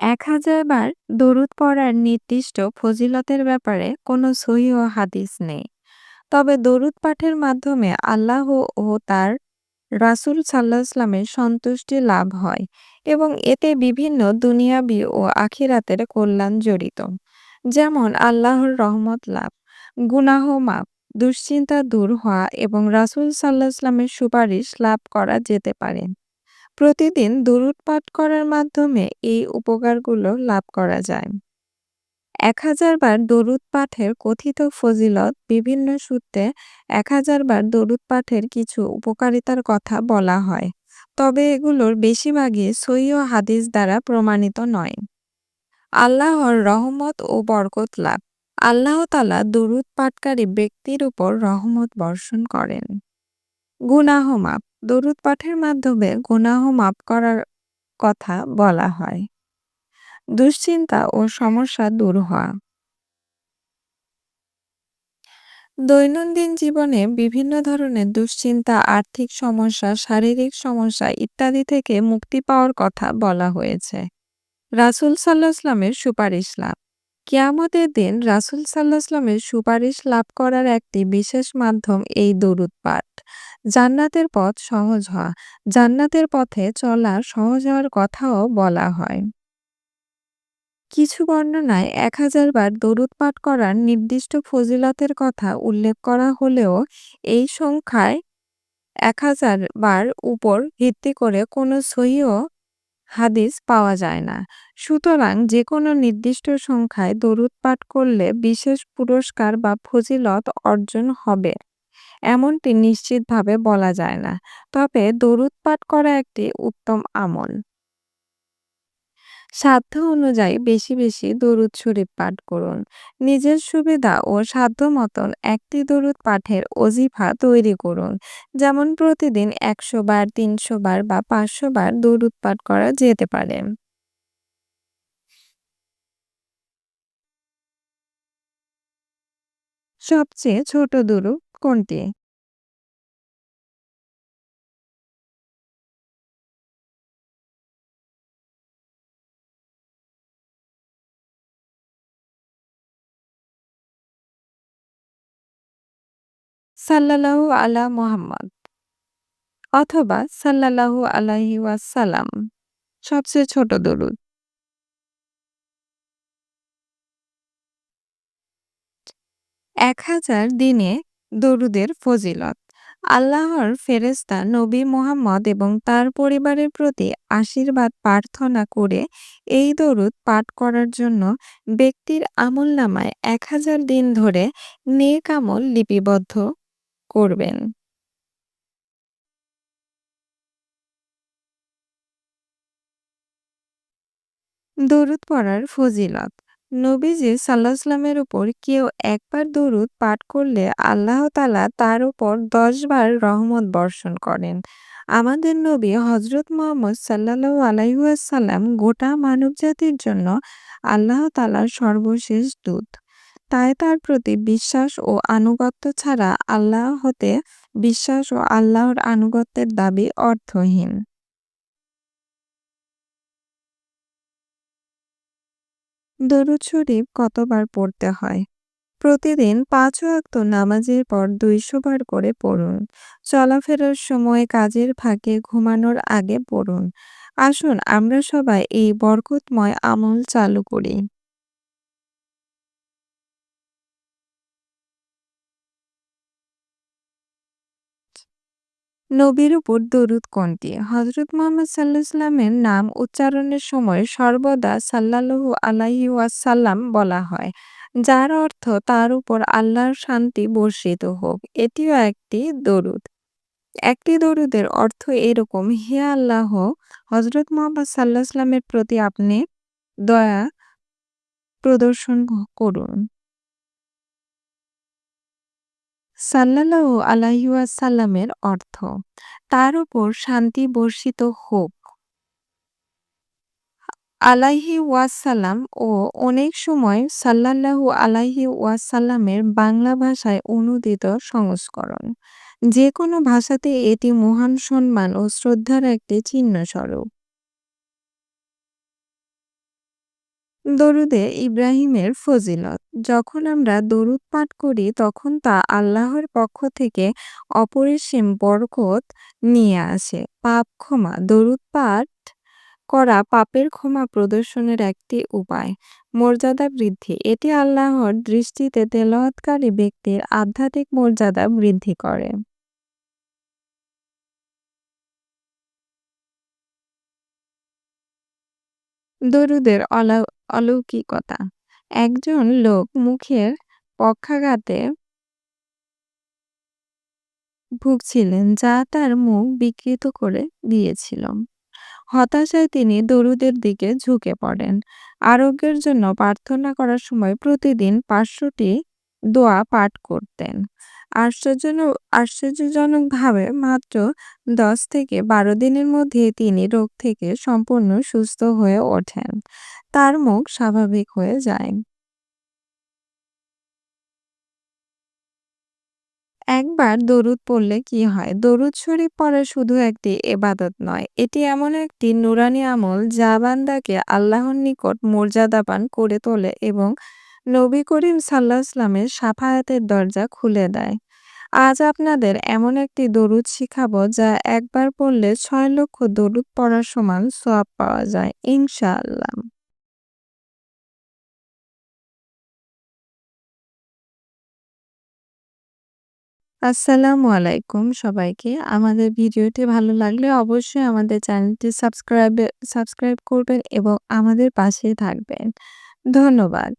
১০০০ বার দরুদ পড়ার নির্দিষ্ট ফজিলতের ব্যাপারে কোনো সহিহ হাদিস নেই। তবে দরুদ পাঠের মাধ্যমে আল্লাহ ও তার রাসুল সাল্লাল্লাহু এর সন্তুষ্টি লাভ হয় এবং এতে বিভিন্ন দুনিয়াবি ও আখিরাতের কল্যাণ জড়িত। যেমন আল্লাহর রহমত লাভ, গুনাহ মাপ দুশ্চিন্তা দূর হওয়া এবং রাসূল সাল্লাল্লাহু এর সুপারিশ লাভ করা যেতে পারে। প্রতিদিন দরুদ পাঠ করার মাধ্যমে এই উপকারগুলো লাভ করা যায়। ১০০০ বার দরুদ পাঠের কথিত ফজিলত বিভিন্ন সূত্রে ১০০০ বার দরুদ পাঠের কিছু উপকারিতার কথা বলা হয়। তবে এগুলোর বেশিরভাগই সহিহ হাদিস দ্বারা প্রমাণিত নয়। আল্লাহর রহমত ও বরকত লাভ আল্লাহ তাআলা দরুদ পাঠকারী ব্যক্তির উপর রহমত বর্ষণ করেন। গুনাহ মাফ দরুদ পাঠের মাধ্যমে গুনাহ মাপ করার কথা বলা হয়। দুশ্চিন্তা ও সমস্যা দূর হওয়া দৈনন্দিন জীবনে বিভিন্ন ধরনের দুশ্চিন্তা, আর্থিক সমস্যা, শারীরিক সমস্যা ইত্যাদি থেকে মুক্তি পাওয়ার কথা বলা হয়েছে। রাসূল সাল্লাল্লাহু ইসলামের সুপারিশ লাভ কিয়ামতের দিন রাসুল সাল্লাল্লাহু এর সুপারিশ লাভ করার একটি বিশেষ মাধ্যম এই দরুদ পাঠ। জান্নাতের পথ সহজ হওয়া জান্নাতের পথে চলা সহজ হওয়ার কথাও বলা হয়। কিছু বর্ণনায় ১০০০ বার দরুদ পাঠ করার নির্দিষ্ট ফজিলতের কথা উল্লেখ করা হলেও এই সংখ্যায় ১০০০ বার উপর ভিত্তি করে কোনো সহিহ হাদিস পাওয়া যায় না। সুতরাং যে কোনো নির্দিষ্ট সংখ্যায় দরুদ পাঠ করলে বিশেষ পুরস্কার বা ফজিলত অর্জন হবে এমনটি নিশ্চিতভাবে বলা যায় না। তবে দরুদ পাঠ করা একটি উত্তম আমল। সাধ্য অনুযায়ী বেশি, বেশি দরুদ শরীফ পাঠ করুন। নিজের সুবিধা ও সাধ্য মতন একটি দরুদ পাঠের অজিফা তৈরি করুন। যেমন প্রতিদিন ১০০ বার, ৩০০ বার বা ৫০০ বার দরুদ পাঠ করা যেতে পারে। সবচেয়ে ছোট দরুদ কোনটি? সাল্লাল্লাহু আলা মুহাম্মদ অথবা সাল্লাল্লাহু আলাইহি ওয়াসাল্লাম, সবচেয়ে ছোট দরুদ। ১০০০ দিনে দরুদের ফজিলত আল্লাহর ফেরেশতা নবী মোহাম্মদ এবং তার পরিবারের প্রতি আশীর্বাদ প্রার্থনা করে এই দরুদ পাঠ করার জন্য ব্যক্তির আমলনামায় ১০০০ দিন ধরে নেক আমল লিপিবদ্ধ করবেন। দরুদ পড়ার ফজিলত নবীজি সাল্লাল্লাহু এর উপর কেউ একবার দরুদ পাঠ করলে আল্লাহ তালা তার উপর দশবার রহমত বর্ষণ করেন। আমাদের নবী হযরত মোহাম্মদ সাল্লাল্লাহু আলাইহি ওয়াসাল্লাম গোটা মানবজাতির জন্য আল্লাহ তালার সর্বশেষ দূত। তাই তার প্রতি বিশ্বাস ও আনুগত্য ছাড়া আল্লাহ হতে বিশ্বাস ও আল্লাহর আনুগত্যের দাবি অর্থহীন। দরুদ শরীফ কতবার পড়তে হয়? প্রতিদিন পাঁচ ওয়াক্ত নামাজের পর ২০০ বার করে পড়ুন। চলাফেরার সময়, কাজের ফাঁকে, ঘুমানোর আগে পড়ুন। আসুন আমরা সবাই এই বরকতময় আমল চালু করি। নবীর উপর দরুদ কোনটি? হজরত মোহাম্মদ সাল্লাল্লাহু এর নাম উচ্চারণের সময় সর্বদা সাল্লাল্লাহু আলাইহি ওয়াসাল্লাম বলা হয়, যার অর্থ তার উপর আল্লাহর শান্তি বর্ষিত হোক। এটিও একটি দরুদ। একটি দরুদের অর্থ এরকম, হে আল্লাহ, হযরত মুহাম্মদ সাল্লাল্লাহু এর প্রতি আপনি দয়া প্রদর্শন করুন। সাল্লাল্লাহু আলাইহি অর্থ, তার উপর শান্তি বর্ষিত হোক। আলাইহি ওয়াসাল্লাম ও অনেক সময় সাল্লাল্লাহু আলাইহি ওয়াসাল্লামের বাংলা ভাষায় অনূদিত সংস্করণ। যে কোনো ভাষাতে এটি মহান সম্মান ও শ্রদ্ধার একটি চিহ্নস্বরূপ। দরুদে ইব্রাহিমের ফজিলত। যখন আমরা দরুদ পাঠ করি, তখন তা আল্লাহর পক্ষ থেকে অপরিসীম বরকত নিয়ে আসে। পাপ ক্ষমা। দরুদ পাঠ করা পাপের ক্ষমা প্রদর্শনের একটি উপায়। মর্যাদা বৃদ্ধি। এটি আল্লাহর দৃষ্টিতে তেলাওয়াতকারী ব্যক্তির আধ্যাত্মিক মর্যাদা বৃদ্ধি করে। দরুদের অলা অলৌকিকতা একজন লোক মুখের পক্ষাঘাতে ভুগছিলেন, যা তার মুখ বিকৃত করে দিয়েছিল। হতাশায় তিনি দরুদের দিকে ঝুঁকে পড়েন। আরোগ্যের জন্য প্রার্থনা করার সময় প্রতিদিন পাঁচশোটি দোয়া পাঠ করতেন। আশ্চর্যজনক আশ্চর্যজনকভাবে মাত্র দশ থেকে বারো দিনের মধ্যে তিনি রোগ থেকে সম্পূর্ণ সুস্থ হয়ে ওঠেন তার মুখ স্বাভাবিক হয়ে যায় একবার দরুদ পড়লে কি হয়? দরুদ শরীফ পড়া শুধু একটি এবাদত নয়। এটি এমন একটি নুরানি আমল যা বান্দাকে আল্লাহর নিকট মর্যাদাবান করে তোলে এবং নবী করিম সাল্লাল্লাহু সাফায়াতের দরজা খুলে দেয়। আজ আপনাদের এমন একটি দরুদ শিখাবো যা একবার পড়লে ছয় লক্ষ দরুদ পড়ার সমান সওয়াব পাওয়া যায়, ইনশাআল্লাহ। আসসালামু আলাইকুম সবাইকে। আমাদের ভিডিওটি ভালো লাগলে অবশ্যই আমাদের চ্যানেলটি সাবস্ক্রাইবে, সাবস্ক্রাইব করবেন এবং আমাদের পাশেই থাকবেন। ধন্যবাদ।